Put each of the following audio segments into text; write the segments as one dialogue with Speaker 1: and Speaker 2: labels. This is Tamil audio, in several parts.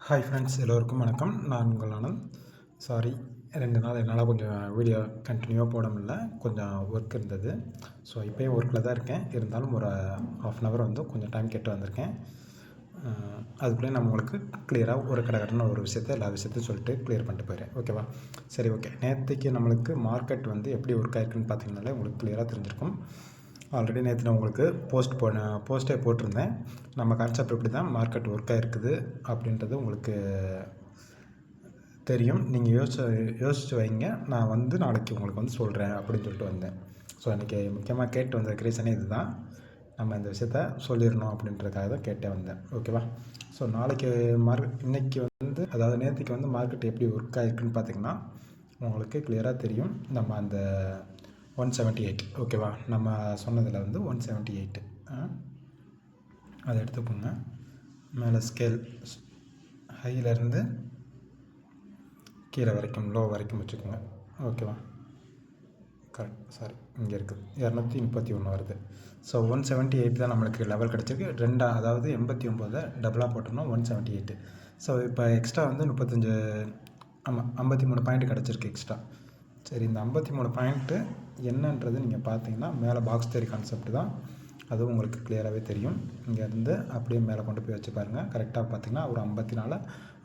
Speaker 1: ஹாய் ஃப்ரெண்ட்ஸ் எல்லோருக்கும் வணக்கம். நான் உங்கள் ஆனந்த். சாரி ரெண்டு நாள் என்னால் கொஞ்சம் வீடியோ கண்டினியூவாக போட முடியல. கொஞ்சம் ஒர்க் இருந்தது. ஸோ இப்போயும் ஒர்க்கில் தான் இருக்கேன். இருந்தாலும் ஒரு ஆஃப் அன் ஹவர் வந்து கொஞ்சம் டைம் கேட்டு வந்திருக்கேன். அதுக்குள்ளே நம்ம உங்களுக்கு கிளியராக ஒரு கடகடன ஒரு விஷயத்தை எல்லா விஷயத்தையும் சொல்லிட்டு கிளியர் பண்ணிட்டு போயிடுறேன். ஓகேவா சரி ஓகே நேற்றுக்கு நம்மளுக்கு மார்க்கெட் வந்து எப்படி ஒர்க் ஆயிருக்குன்னு பார்த்தீங்கனாலே உங்களுக்கு கிளியராக தெரிஞ்சிருக்கும். ஆல்ரெடி நேற்று நான் உங்களுக்கு போஸ்ட் போன போஸ்ட்டே போட்டிருந்தேன். நம்ம கான்செப்ட் எப்படி தான் மார்க்கெட் ஒர்க் ஆகிருக்குது அப்படின்றது உங்களுக்கு தெரியும். நீங்கள் யோசிச்சு யோசிச்சு வைங்க. நான் வந்து நாளைக்கு உங்களுக்கு வந்து சொல்கிறேன் அப்படின்னு சொல்லிட்டு வந்தேன். ஸோ இன்றைக்கி முக்கியமாக கேட்டு வந்த ரீசனே இதுதான். நம்ம இந்த விஷயத்த சொல்லிடணும் அப்படின்றதுக்காக தான் கேட்டே வந்தேன். ஓகேவா ஸோ நாளைக்கு மார்க் இன்றைக்கி வந்து அதாவது நேற்றுக்கு வந்து மார்க்கெட் எப்படி ஒர்க் ஆகிருக்குன்னு பார்த்தீங்கன்னா உங்களுக்கு கிளியராக தெரியும். நம்ம அந்த ஒன் செவன்ட்டி எயிட் ஓகேவா நம்ம சொன்னதில் வந்து ஒன் செவன்ட்டி எயிட்டு அதை எடுத்துக்கோங்க. மேலே ஸ்கேல் ஹையிலேருந்து கீழே வரைக்கும் லோ வரைக்கும் வச்சுக்கோங்க. ஓகேவா கரெக்ட் சாரி இங்கே இருக்குது. இரநூத்தி முப்பத்தி ஒன்று வருது. ஸோ ஒன் செவன்ட்டி எயிட் தான் நம்மளுக்கு லெவல் கிடச்சிருக்கு. ரெண்டா அதாவது எண்பத்தி ஒம்போதை டபுளாக போட்டோம்னா ஒன் செவன்ட்டி எயிட்டு ஸோ இப்போ எக்ஸ்ட்ரா வந்து முப்பத்தஞ்சு ஆமாம் ஐம்பத்தி மூணு பாயிண்ட் கிடச்சிருக்கு எக்ஸ்ட்ரா சரி இந்த ஐம்பத்தி மூணு பாயிண்ட்டு என்னன்றது நீங்கள் பார்த்தீங்கன்னா மேலே பாக்ஸ் தேரி கான்செப்ட் தான். அதுவும் உங்களுக்கு கிளியராகவே தெரியும். இங்கேருந்து அப்படியே மேலே கொண்டு போய் வச்சு பாருங்கள் கரெக்டாக பார்த்தீங்கன்னா ஒரு ஐம்பத்தி நாலு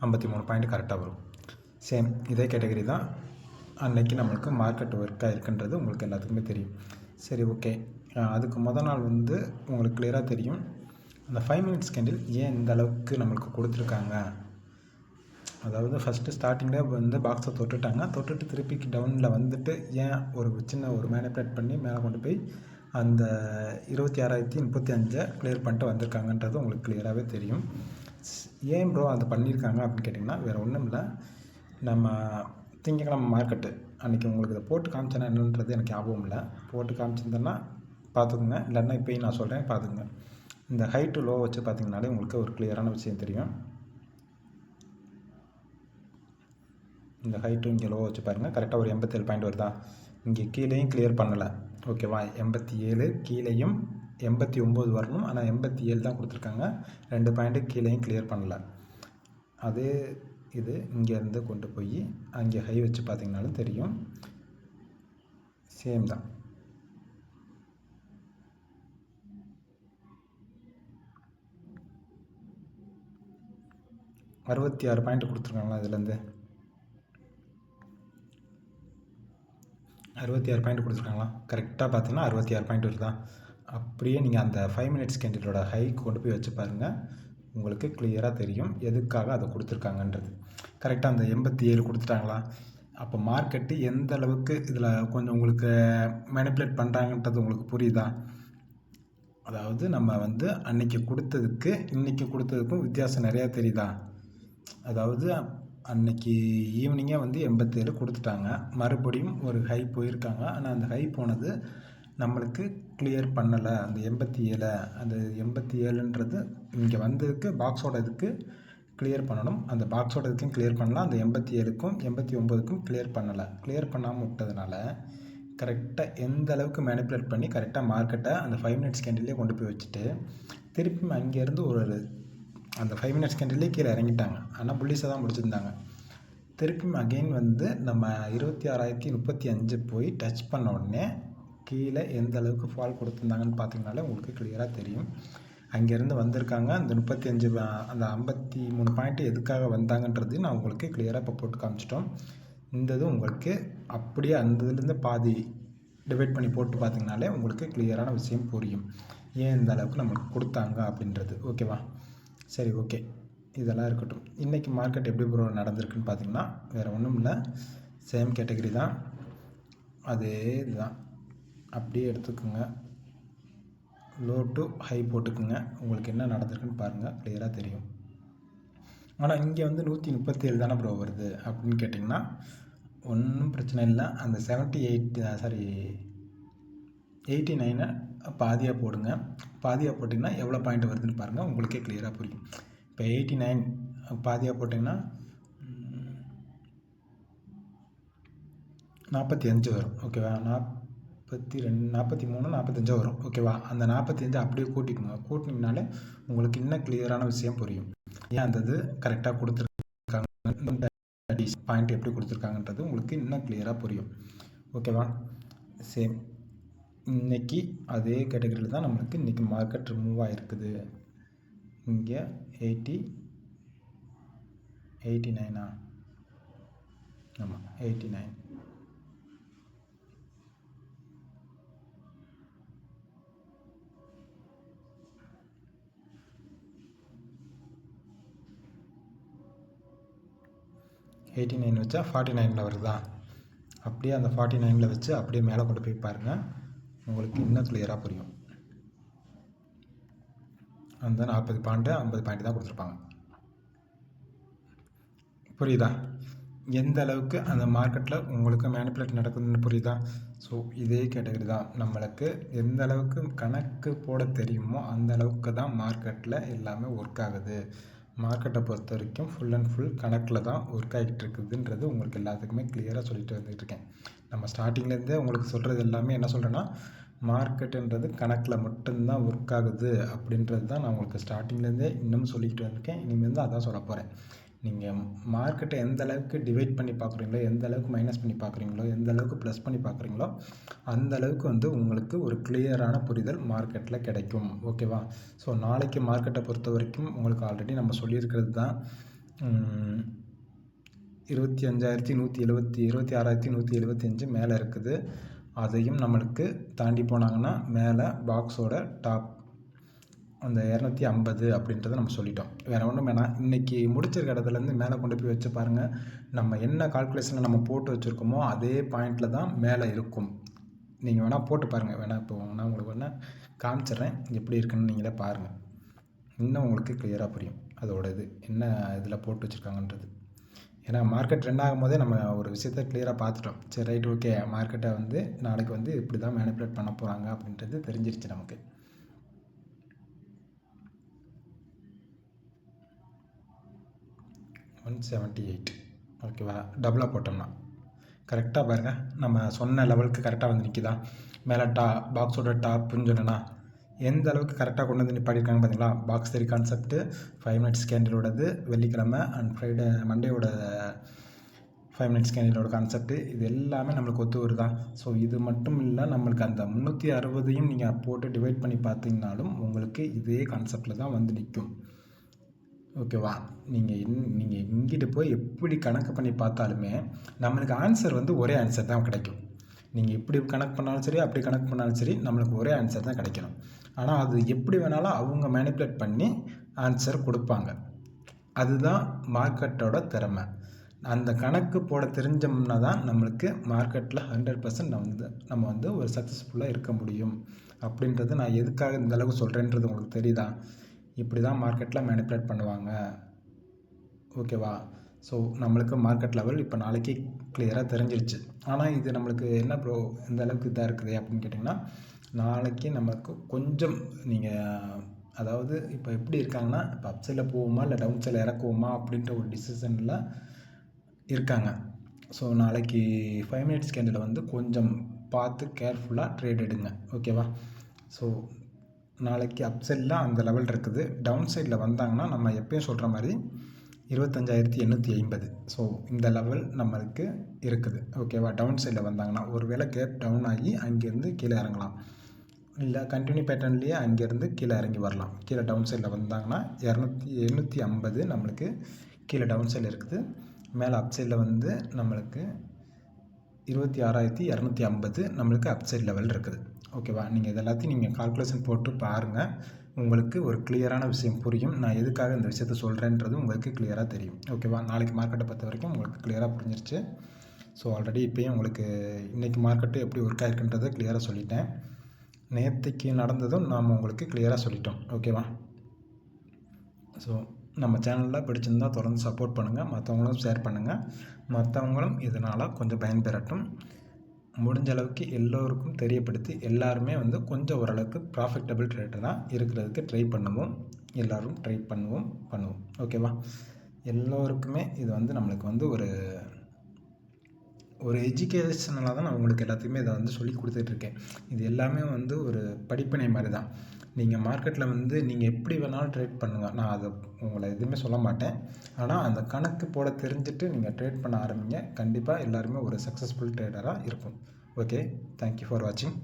Speaker 1: ஐம்பத்தி மூணு பாயிண்ட் கரெக்டாக வரும். சேம் இதே கேட்டகரி தான் அன்னைக்கு நம்மளுக்கு மார்க்கெட் ஒர்க் ஆகிருக்குன்றது உங்களுக்கு எல்லாத்துக்குமே தெரியும். சரி ஓகே அதுக்கு முதல் நாள் வந்து உங்களுக்கு கிளியராக தெரியும். அந்த ஃபைவ் மினிட்ஸ் கேண்டில் ஏன் இந்த அளவுக்கு நம்மளுக்கு கொடுத்துருக்காங்க? அதாவது ஃபஸ்ட்டு ஸ்டார்டிங்கில் வந்து பாக்ஸை தொட்டுட்டாங்க. தொட்டுட்டு திருப்பி டவுனில் வந்துட்டு ஏன் ஒரு சின்ன ஒரு மேனிப்புலேட் பண்ணி மேலே கொண்டு போய் அந்த இருபத்தி ஆறாயிரத்தி முப்பத்தி அஞ்சை கிளியர் பண்ணிட்டு வந்திருக்காங்கன்றது உங்களுக்கு கிளியராகவே தெரியும். ஸ்- ஏன் ப்ரோ அதை பண்ணியிருக்காங்க அப்படின்னு கேட்டிங்கன்னா வேறு ஒன்றும் இல்லை. நம்ம திங்கக்கிழமை மார்க்கெட்டு அன்றைக்கி உங்களுக்கு இதை போட்டு காமிச்சேன்னா என்னன்றது எனக்கு ஞாபகம் இல்லை. போட்டு காமிச்சிருந்தேன்னா பார்த்துக்குங்க. இல்லைன்னா இப்போயும் நான் சொல்கிறேன் பார்த்துக்குங்க. இந்த ஹை டு லோ வச்சு பார்த்தீங்கனாலே உங்களுக்கு ஒரு கிளியரான விஷயம் தெரியும். இந்த ஹைட்டும் இங்கே லோ வச்சு பாருங்கள் கரெக்டாக ஒரு எண்பத்தேழு பாயிண்ட் வருதா? இங்கே கீழேயும் கிளியர் பண்ணலை. ஓகேவா எண்பத்தி ஏழு கீழேயும் எண்பத்தி ஒம்பது வரணும். ஆனால் எண்பத்தி ஏழு தான் கொடுத்துருக்காங்க. ரெண்டு பாயிண்ட்டு கீழேயும் கிளியர் பண்ணலை. அதே இது இங்கேருந்து கொண்டு போய் அங்கே ஹை வச்சு பார்த்தீங்கனாலும் தெரியும். சேம் தான். அறுபத்தி ஆறு பாயிண்ட் கொடுத்துருக்காங்களா இதுலேருந்து? அறுபத்தி ஆறு பாயிண்ட் கொடுத்துருக்காங்களா? கரெக்டாக பார்த்தீங்கன்னா அறுபத்தி ஆறு பாயிண்ட் வருதா அப்படியே நீங்கள் அந்த ஃபைவ் மினிட்ஸ் கேண்டிலோட ஹை கொண்டு போய் வச்சு பாருங்கள் உங்களுக்கு கிளியராக தெரியும். எதுக்காக அதை கொடுத்துருக்காங்கன்றது. கரெக்டாக அந்த எண்பத்தி ஏழு கொடுத்துட்டாங்களா? அப்போ மார்க்கெட்டு எந்த அளவுக்கு இதில் கொஞ்சம் உங்களுக்கு மேனிப்புலேட் பண்ணுறாங்கன்றது உங்களுக்கு புரியுதா? அதாவது நம்ம வந்து அன்னைக்கு கொடுத்ததுக்கு இன்றைக்கி கொடுத்ததுக்கும் வித்தியாசம் நிறையா தெரியுதா? அதாவது அன்னைக்கு ஈவினிங்கே வந்து எண்பத்தேழு கொடுத்துட்டாங்க. மறுபடியும் ஒரு ஹை போயிருக்காங்க. ஆனால் அந்த ஹை போனது நம்மளுக்கு கிளியர் பண்ணலை. அந்த எண்பத்தி ஏழை அந்த எண்பத்தி ஏழுன்றது இங்கே வந்ததுக்கு பாக்ஸோட இதுக்கு கிளியர் பண்ணணும். அந்த பாக்ஸோட இதுக்கும் கிளியர் பண்ணலாம் அந்த எண்பத்தி ஏழுக்கும் எண்பத்தி ஒம்போதுக்கும் கிளியர் பண்ணலை. கிளியர் பண்ணாமல் விட்டதுனால கரெக்டாக எந்த அளவுக்கு மேனிப்புலேட் பண்ணி கரெக்டாக மார்க்கெட்டை அந்த ஃபைவ் மினிட்ஸ் கேண்டிலே கொண்டு போய் வச்சுட்டு திருப்பி அங்கேருந்து ஒரு அந்த ஃபைவ் மினிட்ஸ் கேண்டிலே கீழே இறங்கிட்டாங்க. ஆனால் புள்ளிஸை தான் முடிச்சிருந்தாங்க. திருப்பியும் அகெயின் வந்து நம்ம இருபத்தி ஆறாயிரத்தி முப்பத்தி அஞ்சு போய் டச் பண்ண உடனே கீழே எந்த அளவுக்கு ஃபால் கொடுத்துருந்தாங்கன்னு பார்த்தீங்கனாலே உங்களுக்கு கிளியராக தெரியும். அங்கேருந்து வந்திருக்காங்க. அந்த முப்பத்தி அஞ்சு அந்த ஐம்பத்தி மூணு பாயிண்ட் எதுக்காக வந்தாங்கன்றது நான் உங்களுக்கு கிளியராக இப்போ போட்டு காமிச்சிட்டோம். இந்த இது உங்களுக்கு அப்படியே அந்த இதுலேருந்து பாதி டிவைட் பண்ணி போட்டு பார்த்தீங்கனாலே உங்களுக்கு கிளியரான விஷயம் புரியும். ஏன் இந்த அளவுக்கு நம்மளுக்கு கொடுத்தாங்க அப்படின்றது. ஓகேவா சரி ஓகே. இதெல்லாம் இருக்கட்டும். இன்றைக்கி மார்க்கெட் எப்படி ப்ரோ நடந்திருக்குன்னு பார்த்தீங்கன்னா வேறு ஒன்றும் இல்லை. சேம் கேட்டகரி தான். அதே இதுதான். அப்படியே எடுத்துக்கோங்க. லோ டு ஹை போட்டுக்குங்க. உங்களுக்கு என்ன நடந்திருக்குன்னு பாருங்கள் கிளியராக தெரியும். ஆனால் இங்கே வந்து நூற்றி முப்பத்தேழு தானே ப்ரோ வருது அப்படின்னு கேட்டிங்கன்னா ஒன்றும் பிரச்சனை இல்லை. அந்த செவன்ட்டி எயிட் சாரி எயிட்டி நைனை பாதியாக போடுங்க. பாதியாக போட்டிங்கன்னா எவ்வளோ பாயிண்ட் வருதுன்னு பாருங்கள் உங்களுக்கே கிளியராக புரியும். இப்போ எயிட்டி நைன் பாதியாக போட்டிங்கன்னா நாற்பத்தி அஞ்சு வரும். ஓகேவா நாற்பத்தி ரெண்டு நாற்பத்தி மூணு நாற்பத்தஞ்சோ வரும். ஓகேவா அந்த நாற்பத்தஞ்சு அப்படியே கூட்டிக்கோங்க. கூட்டினீங்கனாலே உங்களுக்கு இன்னும் கிளியரான விஷயம் புரியும். ஏன் அந்த இது கரெக்டாக கொடுத்துருக்காங்க? பாயிண்ட் எப்படி கொடுத்துருக்காங்கன்றது உங்களுக்கு இன்னும் கிளியராக புரியும். ஓகேவா சேம் இன்றைக்கி அதே கேட்டகரியில் தான் நம்மளுக்கு இன்றைக்கி மார்க்கெட் ரிமூவ் ஆகிருக்குது இங்கே எயிட்டி எயிட்டி நைனா ஆமாம் எயிட்டி நைன் எயிட்டி நைன் வச்சா ஃபார்ட்டி நைனில் வருதா? அப்படியே அந்த ஃபார்ட்டி நைனில் வச்சு அப்படியே மேலே கொண்டு போய் பாருங்கள் உங்களுக்கு இன்னும் கிளியராக புரியும். அந்த நாற்பது பாயிண்ட்டு ஐம்பது பாயிண்ட் தான் கொடுத்துருப்பாங்க. புரியுதா? எந்த அளவுக்கு அந்த மார்க்கெட்டில் உங்களுக்கு மேனிப்புலேட் நடக்குதுன்னு புரியுதா? ஸோ இதே கேட்டகரி தான். நம்மளுக்கு எந்த அளவுக்கு கணக்கு போட தெரியுமோ அந்த அளவுக்கு தான் மார்க்கெட்டில் எல்லாமே ஒர்க் ஆகுது. மார்க்கெட்டை பொறுத்த வரைக்கும் ஃபுல் அண்ட் ஃபுல் கணக்கில் தான் ஒர்க் ஆகிட்டு இருக்குதுன்றது உங்களுக்கு எல்லாத்துக்குமே கிளியராக சொல்லிட்டு வந்துட்டு இருக்கேன். நம்ம ஸ்டார்டிங்லேருந்தே உங்களுக்கு சொல்கிறது எல்லாமே என்ன சொல்கிறேன்னா மார்க்கெட்டுன்றது கணக்கில் மட்டும்தான் ஒர்க் ஆகுது அப்படின்றது தான் நான் உங்களுக்கு ஸ்டார்டிங்லேருந்தே இன்னும் சொல்லிக்கிட்டு வந்திருக்கேன். இனிமேல் தான் அதான் சொல்ல போகிறேன் நீங்கள் மார்க்கெட்டை எந்த அளவுக்கு டிவைட் பண்ணி பார்க்குறீங்களோ எந்த அளவுக்கு மைனஸ் பண்ணி பார்க்குறீங்களோ எந்த அளவுக்கு ப்ளஸ் பண்ணி பார்க்குறீங்களோ அந்த அளவுக்கு வந்து உங்களுக்கு ஒரு கிளியரான புரிதல் மார்க்கெட்டில் கிடைக்கும். ஓகேவா ஸோ நாளைக்கு மார்க்கெட்டை பொறுத்த வரைக்கும் உங்களுக்கு ஆல்ரெடி நம்ம சொல்லியிருக்கிறது தான் இருபத்தி அஞ்சாயிரத்தி நூற்றி எழுபத்தி இருபத்தி ஆறாயிரத்தி நூற்றி எழுபத்தஞ்சு மேலே இருக்குது. அதையும் நம்மளுக்கு தாண்டி போனாங்கன்னா மேலே பாக்ஸோட டாப் அந்த இரநூத்தி ஐம்பது அப்படின்றத நம்ம சொல்லிட்டோம். வேறு ஒன்றும் வேணாம். இன்றைக்கி முடிச்சிருக்க இடத்துலேருந்து மேலே கொண்டு போய் வச்சு பாருங்கள் நம்ம என்ன கால்குலேஷனில் நம்ம போட்டு வச்சுருக்கோமோ அதே பாயிண்டில் தான் மேலே இருக்கும். நீங்கள் வேணால் போட்டு பாருங்கள் வேணால் இப்போ நான் உங்களுக்கு வேணால் காமிச்சிட்றேன். எப்படி இருக்குன்னு நீங்களே பாருங்கள் இன்னும் உங்களுக்கு கிளியராக புரியும். அதோட இது என்ன இதில் போட்டு வச்சுருக்காங்கன்றது. ஏன்னா மார்க்கெட் ரெண்ட் ஆகும்போதே நம்ம ஒரு விஷயத்த கிளியராக பார்த்துட்டோம். சரி ரைட் ஓகே மார்க்கெட்டை வந்து நாளைக்கு வந்து இப்படி தான் மேனிப்புலேட் பண்ண போகிறாங்க அப்படின்றது தெரிஞ்சிருச்சு நமக்கு. ஒன் செவன்ட்டி எயிட் ஓகேவா டபுளாக போட்டோம்னா. கரெக்டாக பாருங்கள் நம்ம சொன்ன லெவலுக்கு கரெக்டாக வந்து நிற்கிதா மேலே டா பாக்ஸோட டாப்னு சொன்னேன்னா எந்த அளவுக்கு கரெக்டாக கொண்டு வந்து நிப்பாடிருக்காங்க பார்த்தீங்களா? பாக்ஸ் தெரி கான்செப்ட்டு ஃபைவ் மினிட்ஸ் கேண்டிலோடது வெள்ளிக்கிழமை அண்ட் ஃப்ரைடே மண்டேவோட ஃபைவ் மினிட்ஸ் கேண்டிலோட கான்செப்ட்டு இது எல்லாமே நம்மளுக்கு ஒத்து வருதா? ஸோ இது மட்டும் இல்லை நம்மளுக்கு அந்த முந்நூற்றி அறுபதையும் நீங்கள் போட்டு டிவைட் பண்ணி பார்த்தீங்கனாலும் உங்களுக்கு இதே கான்செப்டில் தான் வந்து நிற்கும் ஓகேவா? நீங்கள் இன் நீங்கள் இங்கிட்டு போய் எப்படி கணக்கு பண்ணி பார்த்தாலுமே நம்மளுக்கு ஆன்சர் வந்து ஒரே ஆன்சர் தான் கிடைக்கும். நீங்கள் இப்படி கணக்கு பண்ணாலும் சரி அப்படி கணக்கு பண்ணாலும் சரி நம்மளுக்கு ஒரே ஆன்சர் தான் கிடைக்கணும். ஆனால் அது எப்படி வேணாலும் அவங்க மேனிப்புலேட் பண்ணி ஆன்சர் கொடுப்பாங்க. அதுதான் மார்க்கெட்டோட திறமை. அந்த கணக்கு போட தெரிஞ்சோம்னா தான் நம்மளுக்கு மார்க்கெட்டில் ஹண்ட்ரட் பர்சன்ட் நம்ம வந்து நம்ம வந்து ஒரு சக்ஸஸ்ஃபுல்லாக இருக்க முடியும். அப்படின்றது நான் எதுக்காக இந்த அளவுக்கு சொல்கிறேன்றது உங்களுக்கு தெரியுதா? இப்படி தான் மார்க்கெட்டில் மேனிப்புலேட் பண்ணுவாங்க. ஓகேவா ஸோ நம்மளுக்கு மார்க்கெட் லெவல் இப்போ நாளைக்கு கிளியராக தெரிஞ்சிருச்சு. ஆனால் இது நம்மளுக்கு என்ன ப்ரோ இந்த அளவுக்கு இதாக இருக்குது அப்படின்னு கேட்டிங்கன்னா நாளைக்கு நமக்கு கொஞ்சம் நீங்கள் அதாவது இப்போ எப்படி இருக்காங்கன்னா இப்போ அப் சைடில் போவோமா இல்லை டவுன் சைடில் இறக்குவோமா அப்படின்ற ஒரு டிசிஷனில் இருக்காங்க. ஸோ நாளைக்கு ஃபைவ் மினிட்ஸ் கேண்டில் வந்து கொஞ்சம் பார்த்து கேர்ஃபுல்லாக ட்ரேட் எடுங்க. ஓகேவா ஸோ நாளைக்கு அப் சைடில் அந்த லெவல் இருக்குது. டவுன் சைடில் வந்தாங்கன்னா நம்ம எப்பயும் சொல்கிற மாதிரி இருபத்தஞ்சாயிரத்தி எண்ணூற்றி ஐம்பது. ஸோ இந்த லெவல் நம்மளுக்கு இருக்குது. ஓகேவா டவுன் சைடில் வந்தாங்கன்னா ஒரு வேளை கேப் டவுன் ஆகி அங்கேருந்து கீழே இறங்கலாம். இல்லை கண்டினியூ பேட்டர்ன்லேயே அங்கேருந்து கீழே இறங்கி வரலாம். கீழே டவுன் சைடில் வந்தாங்கன்னா இரநூத்தி எண்ணூற்றி ஐம்பது நம்மளுக்கு கீழே டவுன் சைடில் இருக்குது. மேலே அப் சைடில் வந்து நம்மளுக்கு இருபத்தி ஆறாயிரத்தி இரநூத்தி ஐம்பது நம்மளுக்கு அப் சைட் லெவல் இருக்குது. ஓகேவா? நீங்கள் இது எல்லாத்தையும் நீங்கள் கால்குலேஷன் போட்டு பாருங்கள் உங்களுக்கு ஒரு கிளியரான விஷயம் புரியும். நான் எதுக்காக இந்த விஷயத்த சொல்கிறேன்றது உங்களுக்கு கிளியராக தெரியும். ஓகேவா? நாளைக்கு மார்க்கெட்டை பொறுத்த வரைக்கும் உங்களுக்கு கிளியராக புரிஞ்சிருச்சு. ஸோ ஆல்ரெடி இப்போயும் உங்களுக்கு இன்றைக்கி மார்க்கெட்டு எப்படி ஒர்க் ஆகிருக்குன்றதை கிளியராக சொல்லிட்டேன். நேற்றுக்கு நடந்ததும் நாம் உங்களுக்கு கிளியராக சொல்லிட்டோம். ஓகேவா? ஸோ நம்ம சேனலில் பிடிச்சிருந்தால் தொடர்ந்து சப்போர்ட் பண்ணுங்கள் மற்றவங்களும் ஷேர் பண்ணுங்கள் மற்றவங்களும் இதனால் கொஞ்சம் பயன்பெறட்டும் முடிஞ்ச அளவுக்கு எல்லோருக்கும் தெரியப்படுத்தி எல்லாருமே வந்து கொஞ்சம் ஓரளவுக்கு ப்ராஃபிட்டபிள் தான் இருக்கிறதுக்கு ட்ரை பண்ணுவோம். எல்லோரும் ட்ரை பண்ணுவோம் பண்ணுவோம். ஓகேவா எல்லோருக்குமே இது வந்து நம்மளுக்கு வந்து ஒரு ஒரு எஜுகேஷனலாக தான் நான் உங்களுக்கு எல்லாத்தையுமே இதை வந்து சொல்லி கொடுத்துட்ருக்கேன் இது எல்லாமே வந்து ஒரு படிப்பினை மாதிரி தான். நீங்கள் மார்க்கெட்டில் வந்து நீங்கள் எப்படி வேணாலும் ட்ரேட் பண்ணுங்கள் நான் அதை உங்களை எதுவுமே சொல்ல மாட்டேன். ஆனால் அந்த கணக்கு போட தெரிஞ்சுட்டு நீங்கள் ட்ரேட் பண்ண ஆரம்பிங்க. கண்டிப்பாக எல்லாருமே ஒரு சக்ஸஸ்ஃபுல் ட்ரேடராக இருக்கும். ஓகே தேங்க்யூ ஃபார் வாட்சிங்